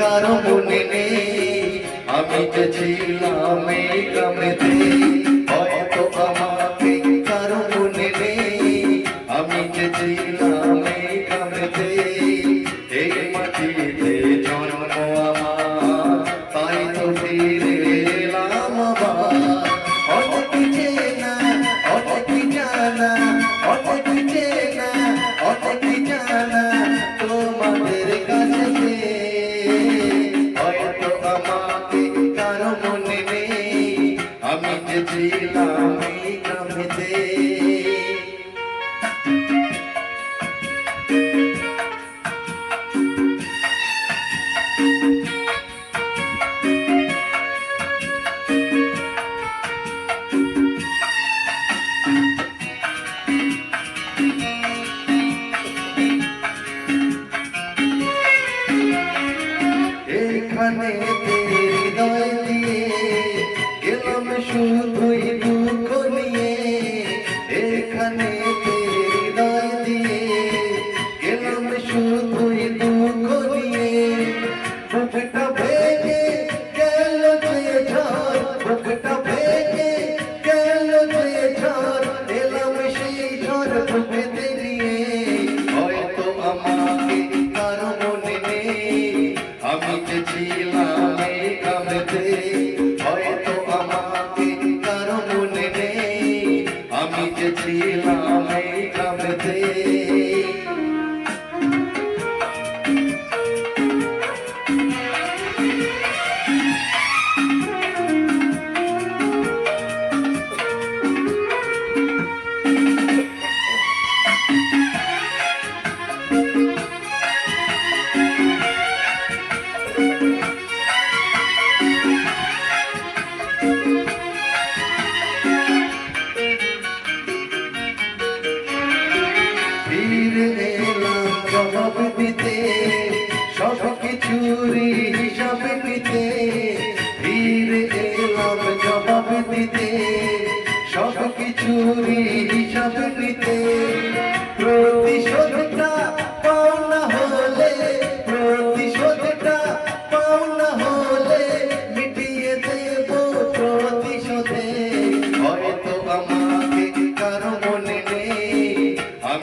কারও মনে নেই। আমি যে ছিলাম এই গ্রামেতে দেখছিলাম কামিতে হৃদয় শুধুই দুঃখ নিয়ে এখানে হৃদয় দিয়ে গেলাম শুধুই দুঃখ নিয়ে। বুকটা ভেঙে গেল তুই ঝড়, বুকটা ভেঙে গেল তুই ঝড়, এলাম সেই ঝড় বুকে ফির এলাম জবাব দিতে। সব কিছুরি হিসাব দিতে ফির এলাম দিতে। সব কিছুরি হিসাব দিতে প্রতিশোধ